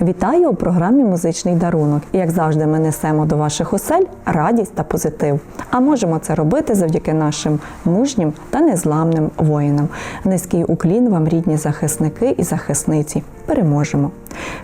Вітаю у програмі Музичний дарунок. І як завжди, ми несемо до ваших осель радість та позитив. А можемо це робити завдяки нашим мужнім та незламним воїнам. Низький уклін вам, рідні захисники і захисниці. Переможемо.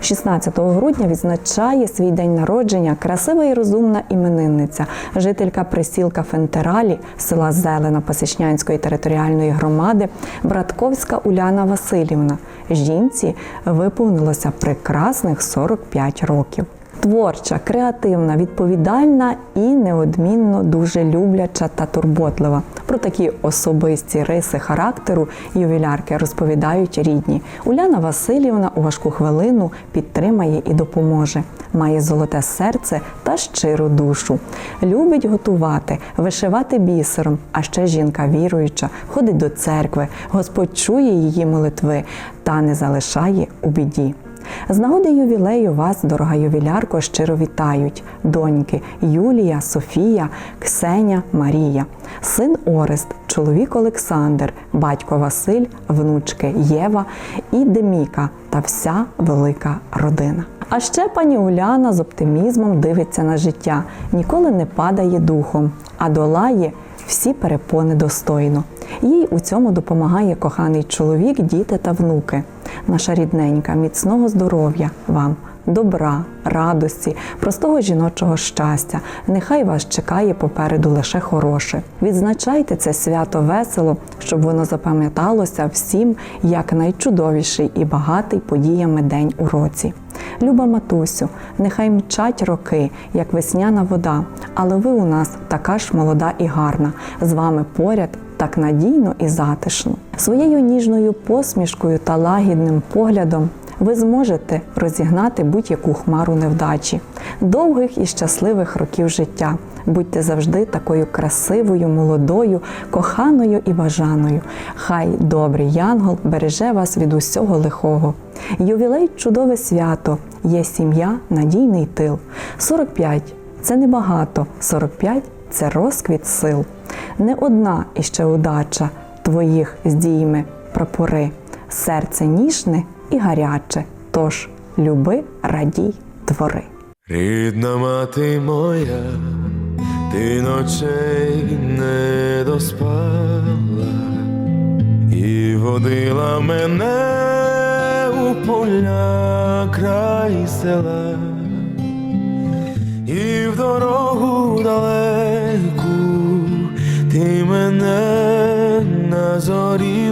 16 грудня відзначає свій день народження красива і розумна іменинниця, жителька присілка Фентералі, села Зелена Пасічнянської територіальної громади, Братковська Уляна Васильівна. Жінці виповнилося прекрасних 45 років. Творча, креативна, відповідальна і неодмінно дуже любляча та турботлива. Про такі особисті риси характеру ювілярки розповідають рідні. Уляна Васильівна у важку хвилину підтримає і допоможе. Має золоте серце та щиру душу. Любить готувати, вишивати бісером, а ще жінка віруюча, ходить до церкви, Господь чує її молитви та не залишає у біді. З нагоди ювілею вас, дорога ювілярко, щиро вітають доньки Юлія, Софія, Ксеня, Марія, син Орест, чоловік Олександр, батько Василь, внучки Єва і Деміка та вся велика родина. А ще пані Уляна з оптимізмом дивиться на життя, ніколи не падає духом, а долає всі перепони достойно. Їй у цьому допомагає коханий чоловік, діти та внуки. Наша рідненька, міцного здоров'я вам, добра, радості, простого жіночого щастя. Нехай вас чекає попереду лише хороше. Відзначайте це свято весело, щоб воно запам'яталося всім як найчудовіший і багатий подіями день у році. Люба матусю, нехай мчать роки, як весняна вода, але ви у нас така ж молода і гарна. З вами поряд так надійно і затишно. Своєю ніжною посмішкою та лагідним поглядом ви зможете розігнати будь-яку хмару невдачі, довгих і щасливих років життя. Будьте завжди такою красивою, молодою, коханою і бажаною. Хай добрий янгол береже вас від усього лихого. Ювілей чудове свято, є сім'я, надійний тил. 45 – це небагато, 45 – це розквіт сил. Не одна іще удача твоїх здійме прапори, серце ніжне і гаряче. Тож люби, радій, твори. Рідна мати моя, ти ночей не доспала і водила мене у поля край села, і в дорогу далеку ти мене на зорі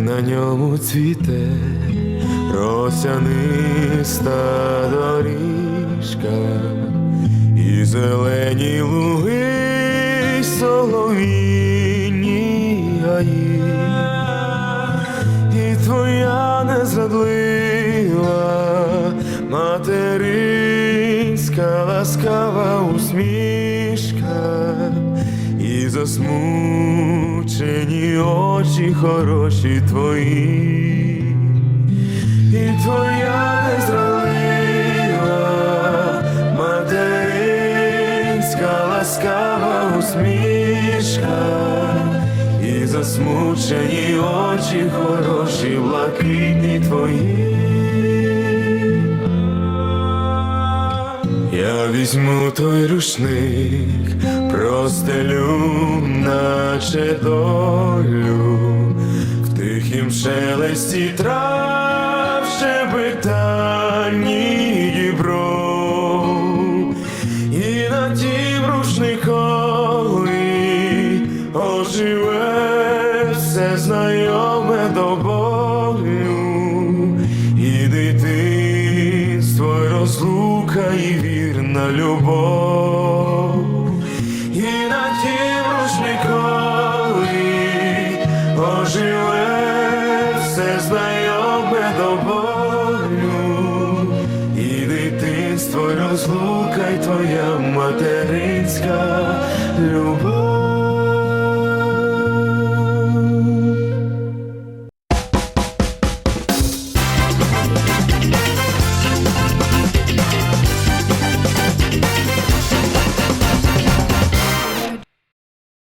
на ньому цвіте росяниста доріжка і зелені луги, й гаї, і твоя незрадлива материнська ласкава усмішка і засмучені очі хороші твої, і твоя незрадлива материнська ласкава усмішка, і засмучені очі хороші, блакитні твої. Я візьму той рушник, простелю, наче долю, в тихім шелесті трав щебетанні дібро, і на тім рушникові оживе все знайоме до болю, і дитинство, розлука, і вірна любов, і знайоме до болю, і дитинство й розлука, розлука й твоя материнська любов.